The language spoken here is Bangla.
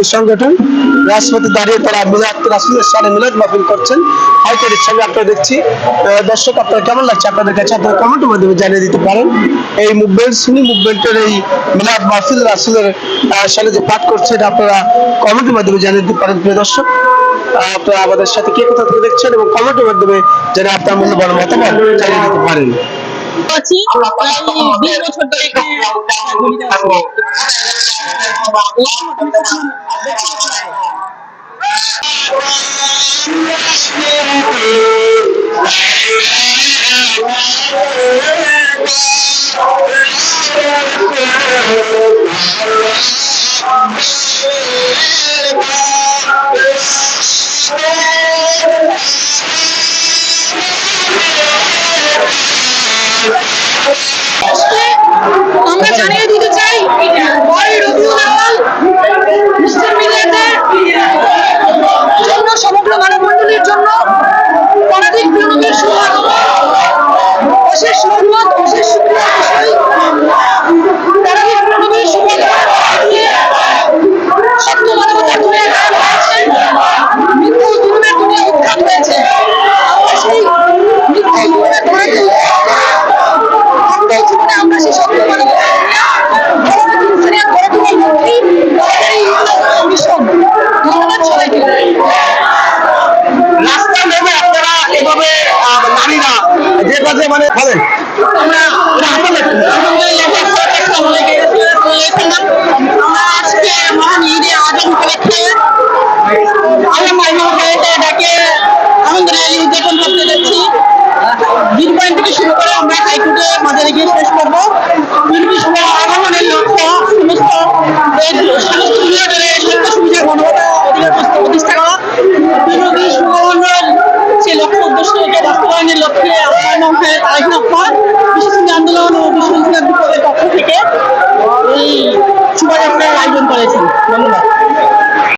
একটি সংগঠন রাজপথে দাঁড়িয়ে তারা মিলাদ রাসুলের সাথে মিলাদ মাহফিল করছেন হাইকোর্টের ছবি আপনারা দেখছি দর্শক আপনার কেমন লাগছে আপনাদের কাছে আপনারা কমেন্টের মাধ্যমে জানিয়ে দিতে পারেন এই মুভমেন্ট সুন্নি মুভমেন্টের এই মিলাদ মাহফিল রাসুলের সাথে যে পাঠ করছে এটা আপনারা কমেন্টের মাধ্যমে জানিয়ে দিতে পারেন প্রিয় দর্শক আপনারা আমাদের সাথে কে কোথা থেকে দেখছেন এবং কমেন্টের মাধ্যমে যেন আপনার মূল্যবান মতামত জানিয়ে দিতে পারেন আছি প্রায় বিশ বছর ধরে এখানে ঘুরিতে আছি। এই মোটামুটি আজকে আমরা জানিয়ে থেকে শুরু করে আমরা হাইকোর্টে গিয়ে শেষ করব। আগমনের লক্ষ্য সমস্ত লক্ষ্যে নাম হয় তারিখ আপনার বিশ্বসিদ্ধি আন্দোলন ও বিশ্ব ইসলাম পক্ষ থেকে এই শোভাযাত্রার আয়োজন করেছেন। ধন্যবাদ।